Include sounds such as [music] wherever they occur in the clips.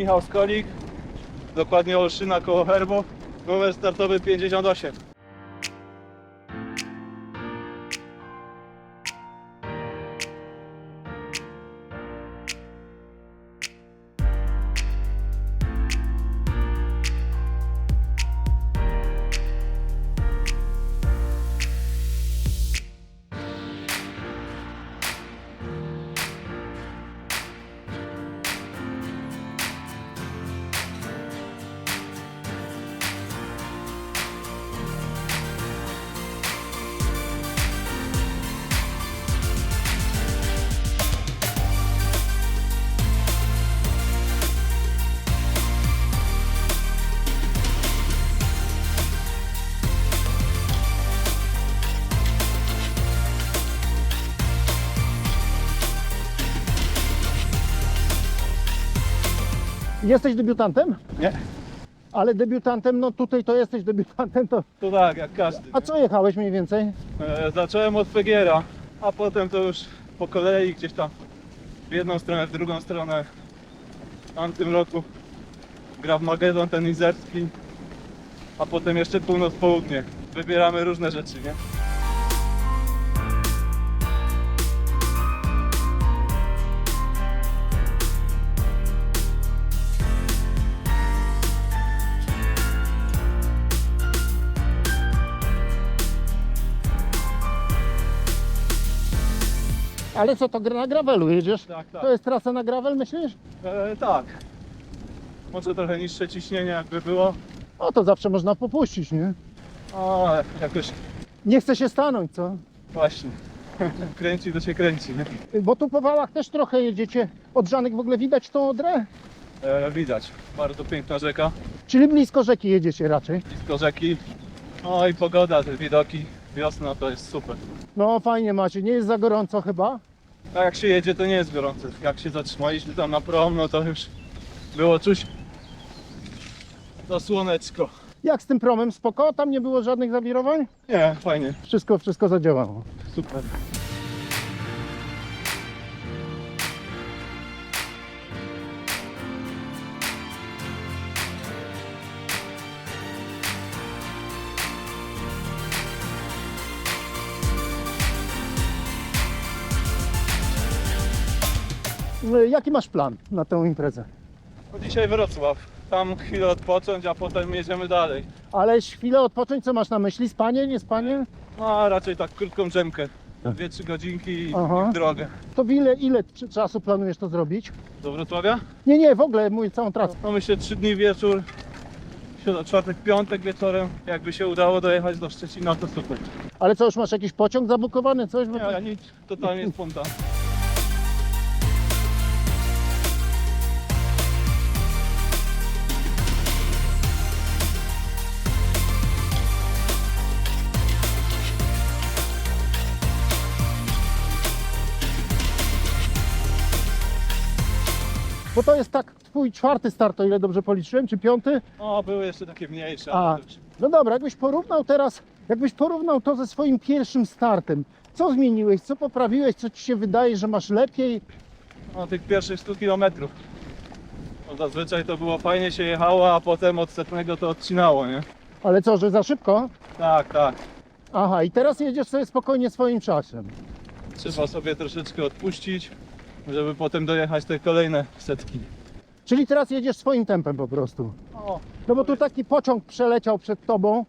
Michał Skolik, dokładnie Olszyna koło Herbo, numer startowy 58. Jesteś debiutantem? Nie? Ale debiutantem, no tutaj to jesteś debiutantem, to... To tak, jak każdy. A co jechałeś mniej więcej? E, zacząłem od Pegiera, a potem to już po kolei gdzieś tam w jedną stronę, w drugą stronę. W tamtym roku gra w Magedon ten izerski, a potem jeszcze północ-południe. Wybieramy różne rzeczy, nie? Ale co, to gra na gravelu jedziesz? Tak, tak. To jest trasa na gravel, myślisz? E, tak. Może trochę niższe ciśnienie jakby było, O, to zawsze można popuścić, nie? ale jakoś Nie chce się stanąć, co? właśnie. [laughs] kręci to się kręci, nie? Bo tu po wałach też trochę jedziecie. Od Żanek w ogóle widać tą odrę? E, widać, bardzo piękna rzeka, Czyli blisko rzeki jedziecie raczej. blisko rzeki. No i pogoda, te widoki, wiosna to jest super. No fajnie macie, nie jest za gorąco chyba? A jak się jedzie, to nie jest gorące. Jak się zatrzymaliśmy tam na prom, no to już było czuć to słoneczko. Jak z tym promem, spoko? Tam nie było żadnych zawirowań? Nie, fajnie, Wszystko, wszystko zadziałało. super. Jaki masz plan na tę imprezę? No dzisiaj Wrocław. Tam chwilę odpocząć, a potem jedziemy dalej. Ale chwilę odpocząć, co masz na myśli? Spanie, nie spanie? No a raczej tak krótką drzemkę. Dwie, trzy godzinki i Aha. i w drogę. To w ile, ile c- czasu planujesz to zrobić? Do Wrocławia? Nie, nie, w ogóle mówię całą trasę. No myślę trzy dni wieczór. środa- Czwartek, piątek wieczorem. Jakby się udało dojechać do Szczecina, to super. Ale co, już masz jakiś pociąg zabukowany, coś? Bo Nie, ja nic, totalnie spontan. Bo to jest tak twój czwarty start, o ile dobrze policzyłem, czy piąty? O, były jeszcze takie mniejsze, A. ale to już No dobra, jakbyś porównał teraz, jakbyś porównał to ze swoim pierwszym startem. Co zmieniłeś, co poprawiłeś, co ci się wydaje, że masz lepiej? no, tych pierwszych 100 kilometrów. No, zazwyczaj to było fajnie się jechało, a potem od setnego to odcinało, nie? Ale co, że za szybko? Tak, tak. Aha, i teraz jedziesz sobie spokojnie swoim czasem. Trzeba sobie troszeczkę odpuścić, żeby potem dojechać te kolejne setki. Czyli teraz jedziesz swoim tempem po prostu. O, No bo tu taki pociąg przeleciał przed tobą,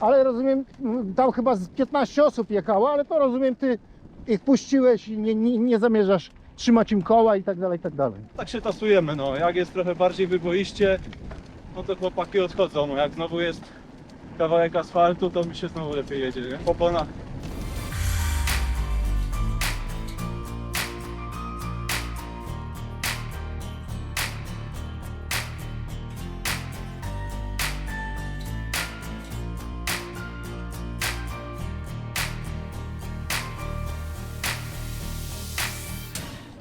ale rozumiem, m, tam chyba z 15 osób jechało, ale to rozumiem, ty ich puściłeś i nie, nie, nie zamierzasz trzymać im koła i tak dalej, i tak dalej. tak się tasujemy, no. Jak jest trochę bardziej wyboiście, no to chłopaki odchodzą. No, Jak znowu jest kawałek asfaltu, to mi się znowu lepiej jedzie, nie? Po.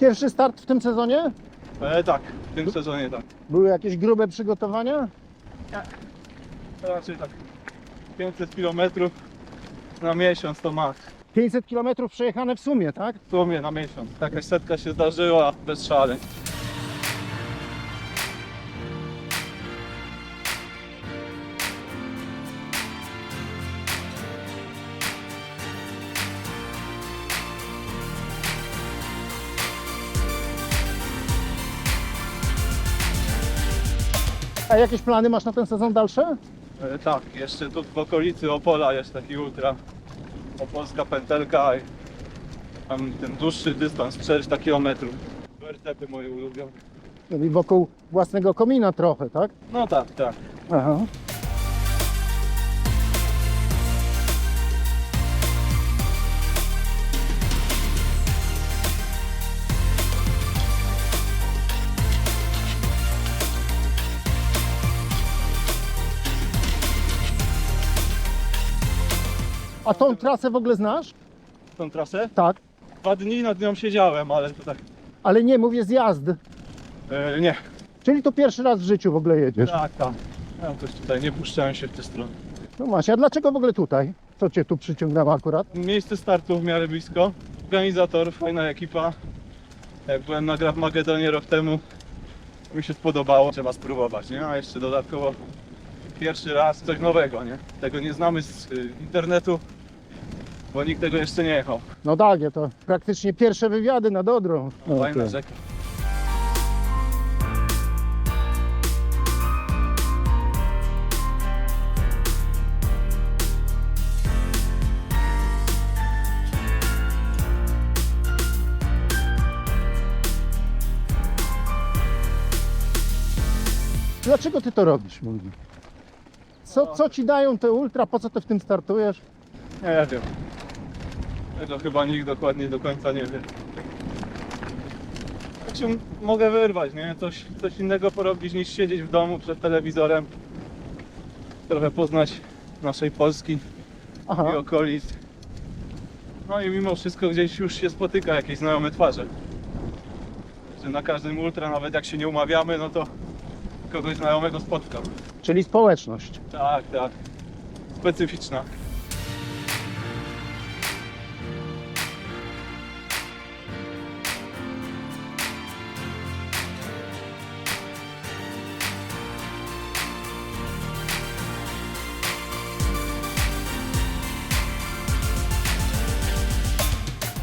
Pierwszy start w tym sezonie? E, tak, w tym sezonie tak. Były jakieś grube przygotowania? Raczej tak 500 km na miesiąc to max. 500 km przejechane w sumie, tak? W sumie na miesiąc. Jakaś setka się zdarzyła bez szaleń. A jakieś plany masz na ten sezon dalsze? E, tak, jeszcze tu w okolicy Opola jest taki ultra. Opolska pętelka i tam ten dłuższy dystans 400 km. Wertepy moje ulubione. Czyli wokół własnego komina trochę, tak? No tak, tak. Aha. A tą trasę w ogóle znasz? Tą trasę? Tak. Dwa dni nad nią siedziałem, ale to tak. Ale nie, mówię zjazd. E, nie. Czyli to pierwszy raz w życiu w ogóle jedziesz. Tak, tak. Ja też tutaj nie puszczałem się w tę stronę. No właśnie, a dlaczego w ogóle tutaj? Co cię tu przyciągnęło akurat? Miejsce startu w miarę blisko. Organizator, fajna ekipa. Jak byłem na Graf Magedonie rok temu, mi się spodobało. Trzeba spróbować, nie? A jeszcze dodatkowo pierwszy raz coś nowego, nie? Tego nie znamy z y, internetu, bo nikt tego jeszcze nie jechał. No tak, ja to praktycznie pierwsze wywiady nad Odrą. No, Fajna to- rzeka. Dlaczego ty to robisz, mówi? Co, co ci dają te ultra, po co ty w tym startujesz? Nie wiem. Tego chyba nikt dokładnie do końca nie wie. Tak się mogę wyrwać, nie? Coś, coś innego porobić niż siedzieć w domu przed telewizorem. Trochę poznać naszej Polski Aha, i okolic. No i mimo wszystko gdzieś już się spotyka jakieś znajome twarze. Że na każdym ultra, nawet jak się nie umawiamy, no to kogoś znajomego spotkam. czyli społeczność. Tak, tak. Specyficzna.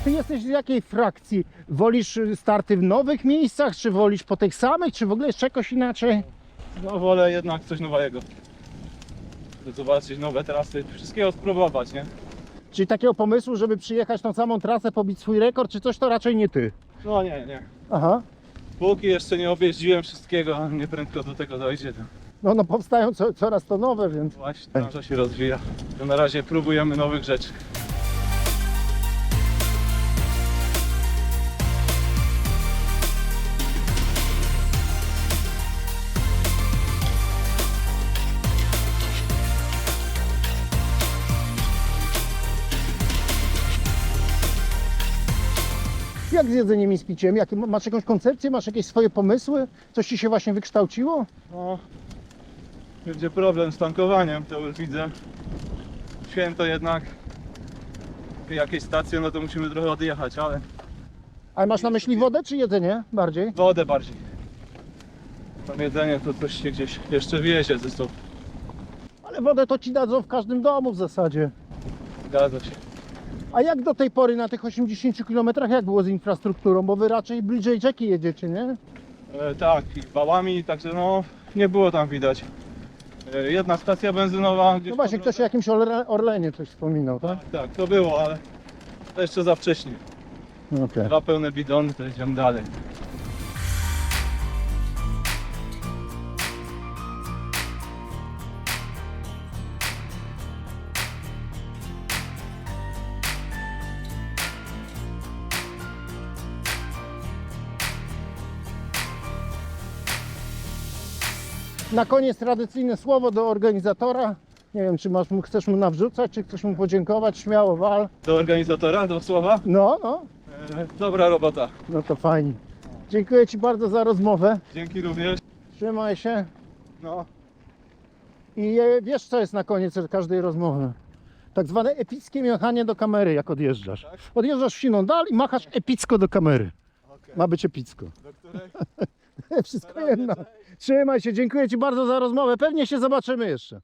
Ty jesteś z jakiej frakcji? Wolisz starty w nowych miejscach, czy wolisz po tych samych, czy w ogóle jeszcze jakoś inaczej? No wolę jednak coś nowego. Zobaczyć nowe trasy, wszystkiego spróbować, nie? Czyli takiego pomysłu, żeby przyjechać tą samą trasę, pobić swój rekord, czy coś, to raczej nie ty. No nie, nie. Aha. Póki jeszcze nie objeździłem wszystkiego, nie prędko do tego dojdzie, to No, no powstają co, coraz to nowe, więc... właśnie branża się rozwija. To na razie próbujemy nowych rzeczy. Jak z jedzeniem i z piciem? Jakie, masz jakąś koncepcję, masz jakieś swoje pomysły? Coś ci się właśnie wykształciło? No, będzie problem z tankowaniem, to już widzę. Święto jednak. Jakieś stacje, no to musimy trochę odjechać, ale Ale masz na myśli wodę czy jedzenie bardziej? wodę bardziej. Tam jedzenie to coś się gdzieś jeszcze wiezie ze sobą. Ale wodę to ci dadzą w każdym domu w zasadzie. Zgadza się. A jak do tej pory na tych 80 km jak było z infrastrukturą? Bo wy raczej bliżej rzeki jedziecie, nie? E, tak, i wałami, także no nie było tam widać. E, jedna stacja benzynowa gdzieś No właśnie, po ktoś o drodze. jakimś Orle- Orlenie coś wspominał, tak? Tak, tak, to było, ale to jeszcze za wcześnie. Okej. Dwa pełne bidony, to idziemy dalej. Na koniec tradycyjne słowo do organizatora. Nie wiem, czy masz, mu- chcesz mu nawrzucać, czy chcesz mu podziękować, śmiało wal. Do organizatora, do słowa. No, no, E, dobra robota. no to fajnie. Dziękuję Ci bardzo za rozmowę. Dzięki również. Trzymaj się. No, I wiesz, co jest na koniec każdej rozmowy? Tak zwane epickie machanie do kamery, jak odjeżdżasz. Tak? Odjeżdżasz w siną dal i machasz epicko do kamery. okej. Ma być epicko. Do której? [laughs] Wszystko jedno. Trzymaj się, dziękuję Ci bardzo za rozmowę. Pewnie się zobaczymy jeszcze.